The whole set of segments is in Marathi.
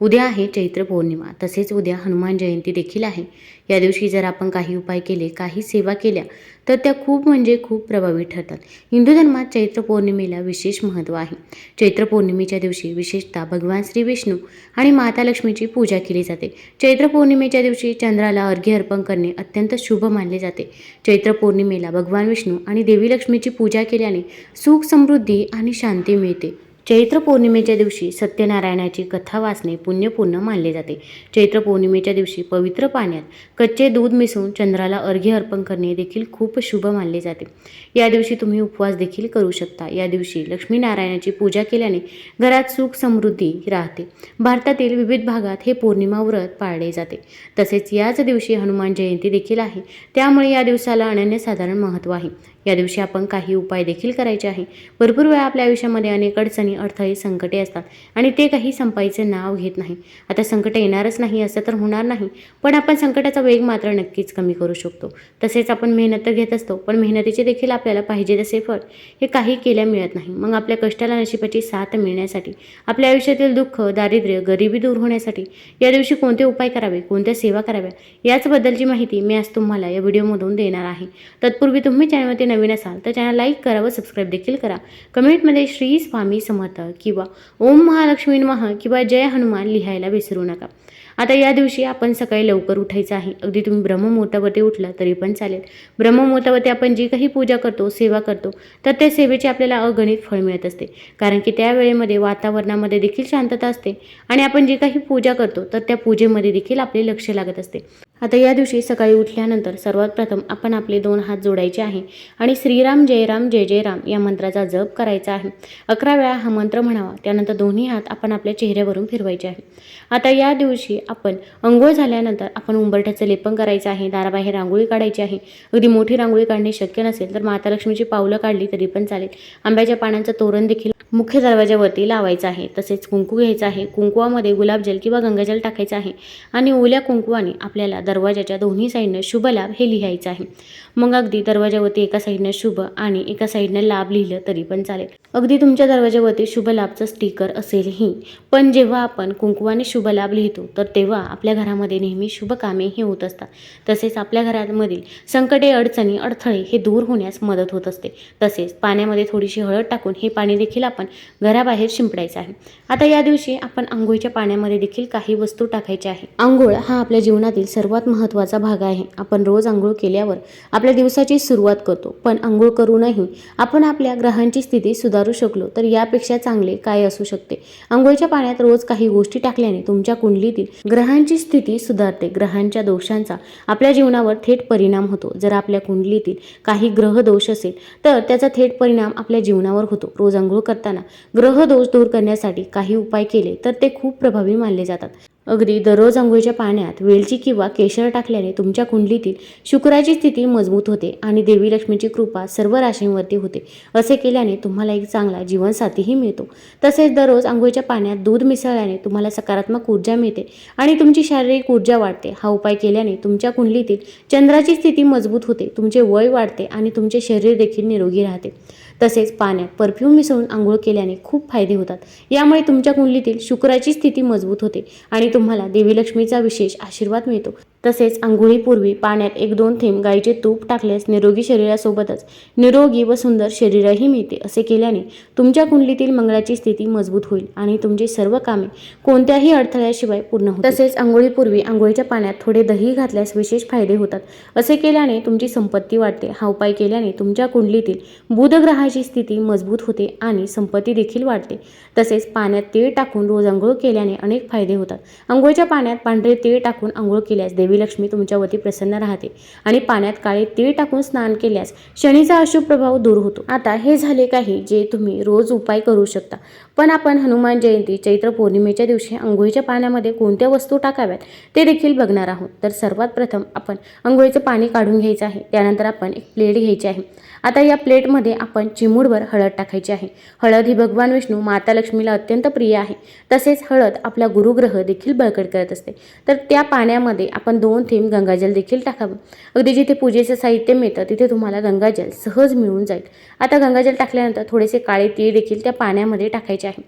उद्या आहे चैत्र पौर्णिमा तसेच उद्या हनुमान जयंती देखील आहे. या दिवशी जर आपण काही उपाय केले काही सेवा केल्या तर त्या खूप म्हणजे खूप प्रभावी ठरतात. हिंदू धर्मात चैत्र पौर्णिमेला विशेष महत्त्व आहे. चैत्र पौर्णिमेच्या दिवशी विशेषतः भगवान श्री विष्णू आणि माता लक्ष्मीची पूजा केली जाते. चैत्र पौर्णिमेच्या दिवशी चंद्राला अर्घ्य अर्पण करणे अत्यंत शुभ मानले जाते. चैत्र पौर्णिमेला भगवान विष्णू आणि देवी लक्ष्मीची पूजा केल्याने सुख समृद्धी आणि शांती मिळते. चैत्र पौर्णिमेच्या दिवशी सत्यनारायणाची कथा वाचणे पुण्यपूर्ण मानले जाते. चैत्र पौर्णिमेच्या दिवशी पवित्र पाण्यात कच्चे दूध मिसळून चंद्राला अर्घ्य अर्पण करणे देखील खूप शुभ मानले जाते. या दिवशी तुम्ही उपवास देखील करू शकता. या दिवशी लक्ष्मीनारायणाची पूजा केल्याने घरात सुख समृद्धी राहते. भारतातील विविध भागात हे पौर्णिमा व्रत पाळले जाते. तसेच याच दिवशी हनुमान जयंती देखील आहे. त्यामुळे या दिवसाला अनन्यसाधारण महत्त्व आहे. या दिवशी आपण काही उपाय देखील करायचे आहे. भरपूर वेळा आपल्या आयुष्यामध्ये अनेक अडचणी अडथळे संकटे असतात आणि ते काही संपायचे नाव घेत नाही. आता संकट येणारच नाही असं तर होणार नाही पण आपण संकटाचा वेग मात्र नक्कीच कमी करू शकतो. तसेच आपण मेहनत तर घेत असतो पण मेहनतीचे देखील आपल्याला पाहिजे तसे फळ हे काही केल्या मिळत नाही. मग आपल्या कष्टाला नशिबाची साथ मिळण्यासाठी आपल्या आयुष्यातील दुःख दारिद्र्य गरिबी दूर होण्यासाठी या दिवशी कोणते उपाय करावे कोणत्या सेवा कराव्या याचबद्दलची माहिती मी आज तुम्हाला या व्हिडिओमधून देणार आहे. तत्पूर्वी तुम्ही चॅनलवरती नवीन असाल तर चॅनल लाईक करा व सबस्क्राईब देखील करा. कमेंटमध्ये श्री स्वामी समर्थ किंवा ओम महालक्ष्मी महा किंवा जय हनुमान लिहायला विसरू नका. आता या दिवशी आपण सकाळी लवकर उठायचं आहे. अगदी तुम्ही ब्रह्ममुहूर्तावरती उठला तरी पण चालेल. ब्रह्ममुहूर्तावरती आपण जी काही पूजा करतो सेवा करतो तर त्या सेवेची आपल्याला अगणित फळ मिळत असते. कारण की त्या वेळेमध्ये वातावरणामध्ये देखील शांतता असते आणि आपण जी काही पूजा करतो तर त्या पूजेमध्ये देखील आपले लक्ष लागत असते. आता या दिवशी सकाळी उठल्यानंतर सर्वात प्रथम आपण आपले दोन हात जोडायचे आहे आणि श्रीराम जयराम जय जय राम या मंत्राचा जप करायचा आहे. अकरा वेळा हा मंत्र म्हणावा. त्यानंतर दोन्ही हात आपण आपल्या चेहऱ्यावरून फिरवायचे आहे. आता या दिवशी आपण अंघोळ झाल्यानंतर आपण उंबरठ्याचं लेपन करायचं आहे दाराबाहेर रांगोळी काढायची आहे. अगदी मोठी रांगोळी काढणे शक्य नसेल तर माता लक्ष्मीची पावलं काढली तरी पण चालेल. आंब्याच्या पानांचं तोरण देखील मुख्य दरवाजावरती लावायचं आहे. तसेच कुंकू घ्यायचं आहे. कुंकुवामध्ये गुलाबजल किंवा गंगाजल टाकायचं आहे आणि ओल्या कुंकुवाने आपल्याला दरवाजाच्या दोन्ही साईडनं शुभ लाभ हे लिहायचं आहे. मग अगदी दरवाजावरती एका साईडनं शुभ आणि एका साईडनं लाभ लिहिलं तरी पण चालेल. अगदी तुमच्या दरवाजावरती शुभ लाभचं स्टिकर असेलही. पण जेव्हा आपण कुंकुवाने शुभ लाभ लिहितो तर तेव्हा आपल्या घरामध्ये नेहमी शुभ कामे होत असतात. तसेच आपल्या घरामधील संकटे अडचणी अडथळे हे दूर होण्यास मदत होत असते. तसेच पाण्यामध्ये थोडीशी हळद टाकून हे पाणी देखील आपण घराबाहेर शिंपडायचं आहे. आता या दिवशी आपण आंघोळीच्या पाण्यामध्ये देखील काही वस्तू टाकायच्या आहे. आंघोळ हा आपल्या जीवनातील सर्वात महत्त्वाचा भाग आहे. आपण रोज आंघोळ केल्यावर आपल्या दिवसाची सुरुवात करतो. पण आंघोळ करूनही आपण आपल्या ग्रहांची स्थिती सुधार शकलो तर यापेक्षा चांगले काय असू शकते? आंघोळीच्या पाण्यात रोज काही गोष्टी टाकल्याने तुमच्या कुंडलीतील ग्रहांची स्थिती सुधारते. ग्रहांच्या दोषांचा आपल्या जीवनावर थेट परिणाम होतो. जर आपल्या कुंडलीतील काही ग्रह दोष असेल तर त्याचा थेट परिणाम आपल्या जीवनावर होतो. रोज आंघोळ करताना ग्रह दोष दूर करण्यासाठी काही उपाय केले तर ते खूप प्रभावी मानले जातात. अगदी दररोज आंघोळीच्या पाण्यात वेलची किंवा केशर टाकल्याने तुमच्या कुंडलीतील शुक्राची स्थिती मजबूत होते आणि देवी लक्ष्मीची कृपा सर्व राशींवरती होते. असे केल्याने तुम्हाला एक चांगला जीवनसाथीही मिळतो. तसेच दररोज आंघोळीच्या पाण्यात दूध मिसळल्याने तुम्हाला सकारात्मक ऊर्जा मिळते आणि तुमची शारीरिक ऊर्जा वाढते. हा उपाय केल्याने तुमच्या कुंडलीतील चंद्राची स्थिती मजबूत होते तुमचे वय वाढते आणि तुमचे शरीर देखील निरोगी राहते. तसेच पाण्यात परफ्यूम मिसळून आंघोळ केल्याने खूप फायदे होतात. यामुळे तुमच्या कुंडलीतील शुक्राची स्थिती मजबूत होते आणि तुम्हाला देवी लक्ष्मीचा विशेष आशीर्वाद मिळतो. तसेच आंघोळीपूर्वी पाण्यात एक दोन थेंब गाईचे तूप टाकल्यास निरोगी शरीरासोबतच निरोगी व सुंदर शरीरही मिळते असे केल्याने तुमच्या कुंडलीतील मंगळाची स्थिती मजबूत होईल आणि तुमची सर्व कामे कोणत्याही अडथळ्याशिवाय पूर्ण होईल तसेच आंघोळीपूर्वी आंघोळीच्या पाण्यात थोडे दही घातल्यास विशेष फायदे होतात असे केल्याने तुमची संपत्ती वाढते. हा उपाय केल्याने तुमच्या कुंडलीतील बुधग्रहाची स्थिती मजबूत होते आणि संपत्ती देखील वाढते. तसेच पाण्यात तेळ टाकून रोज आंघोळ केल्याने अनेक फायदे होतात. आंघोळीच्या पाण्यात पांढरे तेळ टाकून आंघोळ केल्यास देवी लक्ष्मी तुमच्यावरती प्रसन्न राहते. आणि पाण्यात काळे तीळ टाकून स्नान केल्यास शनीचा अशुभ प्रभाव दूर होतो. आता हे झाले काही जे तुम्ही रोज उपाय करू शकता. पण आपण हनुमान जयंती चैत्र पौर्णिमेच्या दिवशी आंघोळीच्या पाण्यामध्ये कोणत्या वस्तू टाकाव्यात ते देखील बघणार आहोत. तर सर्वात प्रथम आपण आंघोळीचं पाणी काढून घ्यायचं आहे. त्यानंतर आपण एक प्लेट घ्यायची आहे. आता या प्लेटमध्ये आपण चिमूडवर हळद टाकायची आहे. हळद ही भगवान विष्णू माता लक्ष्मीला अत्यंत प्रिय आहे. तसेच हळद आपला गुरुग्रह देखील बळकट करत असते. तर त्या पाण्यामध्ये आपण दोन थेंब गंगाजल देखील टाकावं. अगदी जिथे पूजेचं साहित्य मिळतं तिथे तुम्हाला गंगाजल सहज मिळून जाईल. आता गंगाजल टाकल्यानंतर थोडेसे काळे तीळ देखील त्या पाण्यामध्ये टाकायचे आहे.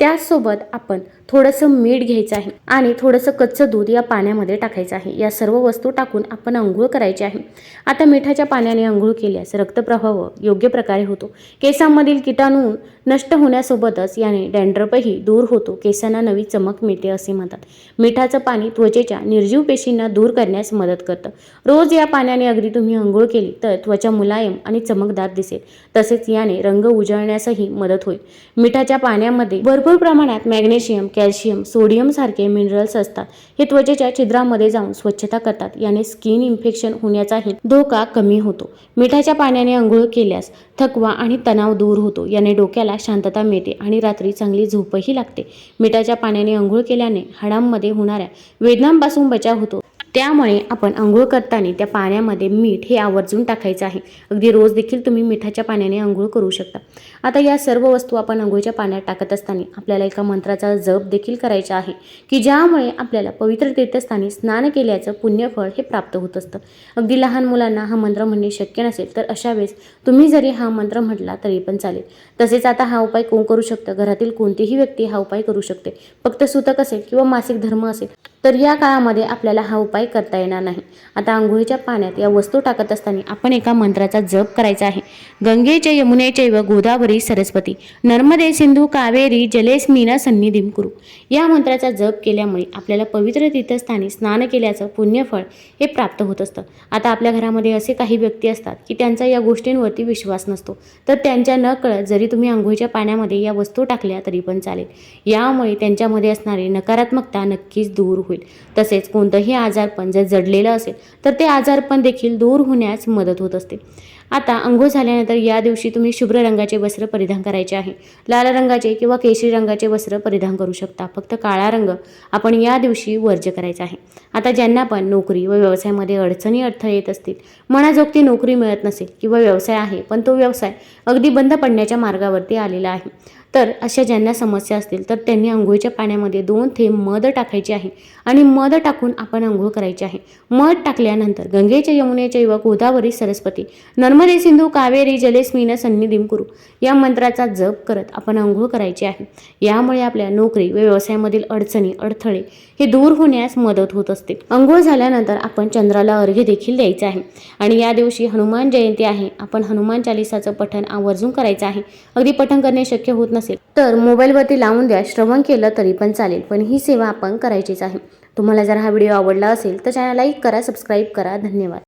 त्यासोबत आपण थोडंसं मीठ घ्यायचं आहे आणि थोडंसं कच्चं दूध या पाण्यामध्ये टाकायचं आहे. या सर्व वस्तू टाकून आपण अंघोळ करायची आहे. आता मिठाच्या पाण्याने अंघोळ केल्यास रक्तप्रवाह योग्य प्रकारे होतो. केसांमधील किटाणू नष्ट होण्यासोबतच याने डँड्रपही दूर होतो. केसांना नवी चमक मिळते असे म्हणतात. मिठाचं पाणी त्वचेच्या निर्जीव पेशींना दूर करण्यास मदत करतं. रोज या पाण्याने अगदी तुम्ही अंघोळ केली तर त्वचा मुलायम आणि चमकदार दिसेल. तसेच याने रंग उजळण्यासही मदत होईल. मिठाच्या पाण्यामध्ये भरपूर प्रमाणात मॅग्नेशियम कॅल्शियम सोडियमसारखे मिनरल्स असतात. हे त्वचेच्या छिद्रामध्ये जाऊन स्वच्छता करतात. याने स्किन इन्फेक्शन होण्याचाही धोका कमी होतो. मिठाच्या पाण्याने आंघोळ केल्यास थकवा आणि तणाव दूर होतो. याने डोक्याला शांतता मिळते आणि रात्री चांगली झोपही लागते. मिठाच्या पाण्याने आंघोळ केल्याने हाडांमध्ये होणाऱ्या वेदनांपासून बचाव होतो. त्यामुळे आपण आंघोळ करताना त्या पाण्यामध्ये मीठ हे आवर्जून टाकायचं आहे. अगदी रोज देखील तुम्ही मिठाच्या पाण्याने आंघोळ करू शकता. आता या सर्व वस्तू आपण आंघोळच्या पाण्यात टाकत असताना आपल्याला एका मंत्राचा जप देखील करायचा आहे की ज्यामुळे आपल्याला पवित्र तीर्थस्थानी स्नान केल्याचं पुण्यफळ हे प्राप्त होत असतं. अगदी लहान मुलांना हा मंत्र म्हणणे शक्य नसेल तर अशा वेळेस तुम्ही जरी हा मंत्र म्हटला तरी पण चालेल. तसेच आता हा उपाय कोण करू शकतं? घरातील कोणतीही व्यक्ती हा उपाय करू शकते. फक्त सुतक असेल किंवा मासिक धर्म असेल तर या काळामध्ये आपल्याला हा उपाय करता येणार नाही. आता आंघोळीच्या पाण्यात या वस्तू टाकत असताना आपण एका मंत्राचा जप करायचा आहे. गंगेच्या यमुनेचे व गोदावरी सरस्वती नर्मदे सिंधू कावेरी जलेस्मिना सन्निधीम कुरु या मंत्राचा जप केल्यामुळे आपल्याला पवित्र तीर्थस्थानी स्नान केल्याचं पुण्यफळ हे प्राप्त होत असतं. आता आपल्या घरामध्ये असे काही व्यक्ती असतात की त्यांचा या गोष्टींवरती विश्वास नसतो. तर त्यांच्या न कळत जरी तुम्ही आंघोळीच्या पाण्यामध्ये या वस्तू टाकल्या तरी पण चालेल. यामुळे त्यांच्यामध्ये असणारी नकारात्मकता नक्कीच दूर होईल. तसेच कोणतंही आजारपण जर जडलेलं असेल तर ते आजारपण देखील दूर होण्यास मदत होत असते. आता अंघोळ झाल्यानंतर या दिवशी तुम्ही शुभ्र रंगाचे वस्त्र परिधान करायचे आहे. लाल रंगाचे किंवा केशरी रंगाचे वस्त्र परिधान करू शकता. फक्त काळा रंग आपण या दिवशी वर्ज करायचा आहे. आता ज्यांना पण नोकरी व व्यवसायामध्ये अडचणी अडथळे येत असतील मनाजोगती नोकरी मिळत नसेल किंवा व्यवसाय आहे पण तो व्यवसाय अगदी बंद पडण्याच्या मार्गावरती आलेला आहे. तर अशा ज्यांना समस्या असतील तर त्यांनी आंघोळीच्या पाण्यामध्ये दोन थेंब मध टाकायचे आहे आणि मध टाकून आपण आंघोळ करायची आहे. मध टाकल्यानंतर गंगेच्या यमुनेच्या युवा गोदावरी सरस्वती नर्मदे सिंधू कावेरी जलेस्मिन सन्निधीम कुरु या मंत्राचा जप करत आपण आंघोळ करायची आहे. यामुळे आपल्या नोकरी व व्यवसायामधील अडचणी अडथळे हे दूर होण्यास मदत होत असते. आंघोळ झाल्यानंतर आपण चंद्राला अर्घ्य देखील द्यायचे आहे आणि या दिवशी हनुमान जयंती आहे. आपण हनुमान चालिसाचं पठण आवर्जून करायचं आहे. अगदी पठण करणे शक्य होत नसेल. तर मोबाईलवरती लावून द्या श्रवण केलं तरी पण चालेल पण ही सेवा आपण करायचीच आहे. तुम्हाला जर हा व्हिडिओ आवडला असेल तर चॅनल लाईक करा सबस्क्राईब करा. धन्यवाद.